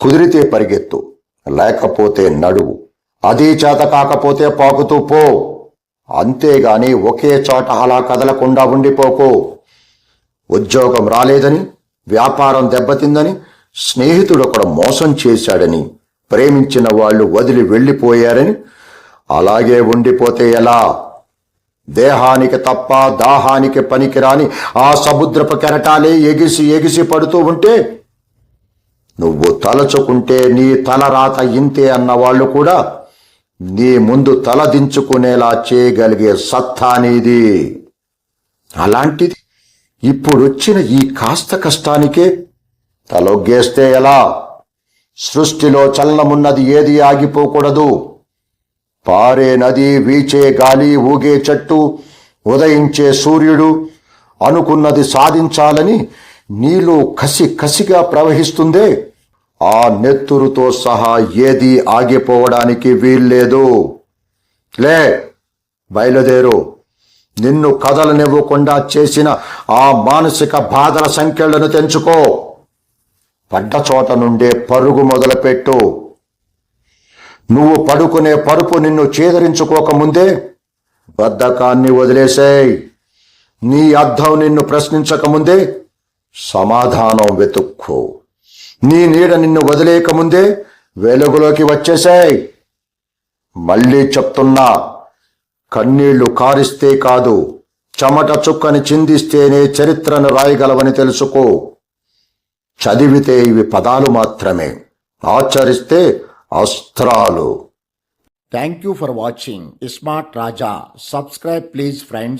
కుదిరితే పరిగెత్తు లేకపోతే నడువు. అదీ చేత కాకపోతే పాకుతూ పో. అంతేగాని ఒకే చోట అలా కదలకుండా ఉండిపోకు. ఉద్యోగం రాలేదని వ్యాపారం దెబ్బతిందని స్నేహితుడు ఒకడు మోసం చేశాడని ప్రేమించిన వాళ్ళు వదిలి వెళ్ళిపోయారని అలాగే ఉండిపోతే ఎలా? దేహానికి తప్ప దాహానికి పనికిరాని ఆ సముద్రపు కెరటాలే ఎగిసి ఎగిసి పడుతూ ఉంటే నువ్వు తలచుకుంటే నీ తల రాత ఇంతే అన్న వాళ్ళు కూడా నీ ముందు తల దించుకునేలా చేయగలిగే సత్తా నీది. అలాంటిది ఇప్పుడొచ్చిన ఈ కాస్త కష్టానికే తలొగ్గేస్తే ఎలా? సృష్టిలో చలనమున్నది ఏది ఆగిపోకూడదు. పారే నది వీచే గాలి ఊగే చెట్టు ఉదయించే సూర్యుడు అనుకున్నది సాధించాలని నీలో కసి కసిగా ప్రవహిస్తుందే. ఆ నెత్తురుతో సహా ఏది ఆగిపోవడానికి వీల్లేదు. లే బయలుదేరు. నిన్ను కదలనివ్వకుండా చేసిన ఆ మానసిక బాధల సంఖ్యలను తెంచుకో. పడ్డ చోట నుండే పరుగు మొదలుపెట్టు. నువ్వు పడుకునే పరుపు నిన్ను చేదరించుకోకముందే బద్ధకాన్ని వదిలేసేయ్. నీ అర్థం నిన్ను ప్రశ్నించకముందే సమాధానం వెతుక్కో. నీ నీడ నిన్ను వదిలేయకముందే వెలుగులోకి వచ్చేసాయి మళ్ళీ చెప్తున్నా కన్నీళ్ళు కారిస్తే కాదు చెమట చుక్కని చిందిస్తేనే చరిత్రను రాయగలవని తెలుసుకో. చదివితే ఇవి పదాలు మాత్రమే ఆచరిస్తే అస్త్రాలు. Thank you for watching iSmart Raja subscribe please friends